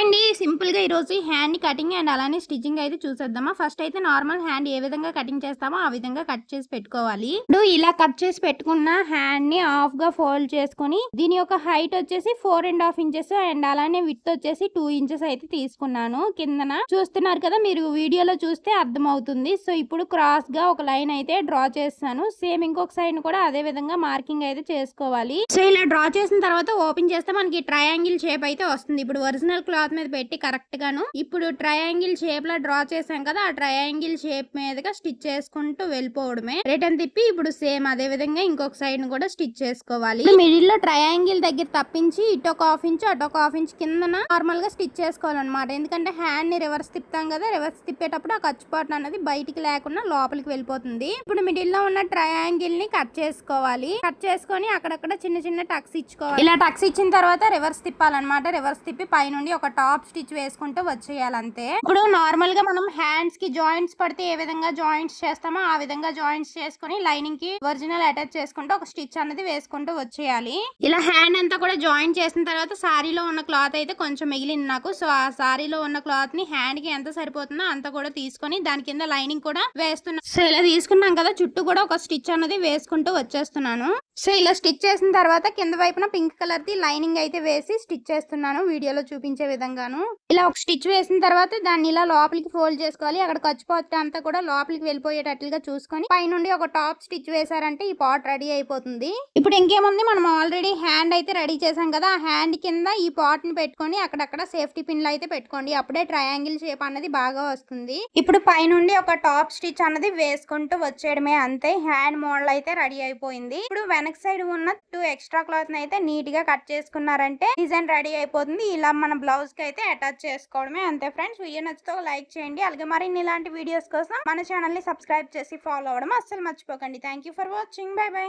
Hi అండి సింపుల్గా ఈరోజు హ్యాండ్ కటింగ్ అండ్ అలానే స్టిచ్చింగ్ అయితే చూసేద్దామా. ఫస్ట్ అయితే నార్మల్ హ్యాండ్ ఏ విధంగా కటింగ్ చేస్తామో ఆ విధంగా కట్ చేసి పెట్టుకోవాలి. ఇప్పుడు ఇలా కట్ చేసి పెట్టుకున్న హ్యాండ్ని హాఫ్గా ఫోల్డ్ చేసుకుని దీని యొక్క హైట్ వచ్చేసి four and half inches and అలానే విత్ వచ్చేసి టూ ఇంచెస్ అయితే తీసుకున్నాను. కిందన చూస్తున్నారు కదా మీరు వీడియోలో చూస్తే అర్థమవుతుంది. సో ఇప్పుడు క్రాస్గా ఒక లైన్ అయితే డ్రా చేస్తాను. సేమ్ ఇంకొక సైడ్ కూడా అదే విధంగా మార్కింగ్ అయితే చేసుకోవాలి. సో ఇలా డ్రా చేసిన తర్వాత ఓపెన్ చేస్తే మనకి ట్రయాంగిల్ షేప్ అయితే వస్తుంది. ఇప్పుడు ఒరిజినల్ క్లాత్ మీద పెట్టి కరెక్ట్ గాను ఇప్పుడు ట్రయాంగిల్ షేప్లో డ్రా చేసాం కదా ఆ ట్రయాంగిల్ షేప్ మీదుగా స్టిచ్ చేసుకుంటూ వెళ్ళిపోవడమే. రిటర్న్ తిప్పి ఇప్పుడు సేమ్ అదే విధంగా ఇంకొక సైడ్ కూడా స్టిచ్ చేసుకోవాలి. మిడిల్లో ట్రయాంగిల్ దగ్గర తప్పించి ఇటు ఒక హాఫ్ ఇంచ్ అటు ఒక హాఫ్ ఇంచ్ కిందన నార్మల్గా స్టిచ్ చేసుకోవాలన్నమాట. ఎందుకంటే హ్యాండ్ని రివర్స్ తిప్పుతాం కదా రివర్స్ తిప్పేటప్పుడు ఆ ఖర్చుపాటు అనేది బయటికి లేకుండా లోపలికి వెళ్ళిపోతుంది. ఇప్పుడు మిడిల్లో ఉన్న ట్రయాంగిల్ని కట్ చేసుకోవాలి. కట్ చేసుకొని అక్కడక్కడ చిన్న చిన్న టక్స్ ఇచ్చుకోవాలి. ఇలా టక్స్ ఇచ్చిన తర్వాత రివర్స్ తిప్పాలన్నమాట. రివర్స్ తిప్పి పైనుండి ఒక టాప్ స్టిచ్ వేసుకుంటూ వచ్చేయాలి అంతే ఇప్పుడు నార్మల్గా మనం హ్యాండ్స్కి జాయింట్స్ పడితే ఏ విధంగా జాయింట్స్ చేస్తామో ఆ విధంగా జాయింట్స్ చేసుకొని లైనింగ్కి ఒరిజినల్ అటాచ్ చేసుకుంటూ ఒక స్టిచ్ అనేది వేసుకుంటూ వచ్చేయాలి. ఇలా హ్యాండ్ అంతా కూడా జాయింట్ చేసిన తర్వాత సారీలో ఉన్న క్లాత్ అయితే కొంచెం మిగిలింది నాకు. సో ఆ సారీలో ఉన్న క్లాత్ని హ్యాండ్కి ఎంత సరిపోతుందో అంత కూడా తీసుకొని దాని కింద లైనింగ్ కూడా వేస్తున్నాను సో ఇలా తీసుకున్నాం కదా చుట్టూ కూడా ఒక స్టిచ్ అనేది వేసుకుంటూ వచ్చేస్తున్నాను. సో ఇలా స్టిచ్ చేసిన తర్వాత కింద వైపున పింక్ కలర్ ది లైనింగ్ అయితే వేసి స్టిచ్ చేస్తున్నాను. వీడియోలో చూపించే విధంగా విధంగాను. ఇలా ఒక స్టిచ్ వేసిన తర్వాత దాన్ని ఇలా లోపలికి ఫోల్డ్ చేసుకోవాలి. అక్కడ ఖర్చు అంతా కూడా లోపలికి వెళ్ళిపోయేటట్లుగా చూసుకొని పైనుండి ఒక టాప్ స్టిచ్ వేసారంటే ఈ పాట్ రెడీ అయిపోతుంది. ఇప్పుడు ఇంకేముంది? మనం ఆల్రెడీ హ్యాండ్ అయితే రెడీ చేసాం కదా ఆ హ్యాండ్ కింద ఈ పాట్ని పెట్టుకొని అక్కడక్కడ సేఫ్టీ పిన్లు అయితే పెట్టుకోండి. అప్పుడే ట్రయాంగిల్ షేప్ అన్నది బాగా వస్తుంది. ఇప్పుడు పైనుండి ఒక టాప్ స్టిచ్ అన్నది వేసుకుంటూ వచ్చేయడమే అంతే. హ్యాండ్ మోడల్ అయితే రెడీ అయిపోయింది. ఇప్పుడు వెనక సైడ్ ఉన్న టూ ఎక్స్ట్రా క్లాత్ అయితే నీట్గా కట్ చేసుకున్నారంటే డిజైన్ రెడీ అయిపోతుంది. ఇలా మన బ్లౌజ్ కి అయితే అటాచ్ చేసుకోవడమే అంతే ఫ్రెండ్స్ వీడియో నచ్చితే లైక్ చేయండి. అలాగే మరిన్ని ఇలాంటి వీడియోస్ కోసం మన ఛానల్ని సబ్స్క్రైబ్ చేసి ఫాలో అవ్వడం అస్సలు మర్చిపోకండి. Thank for watching bye bye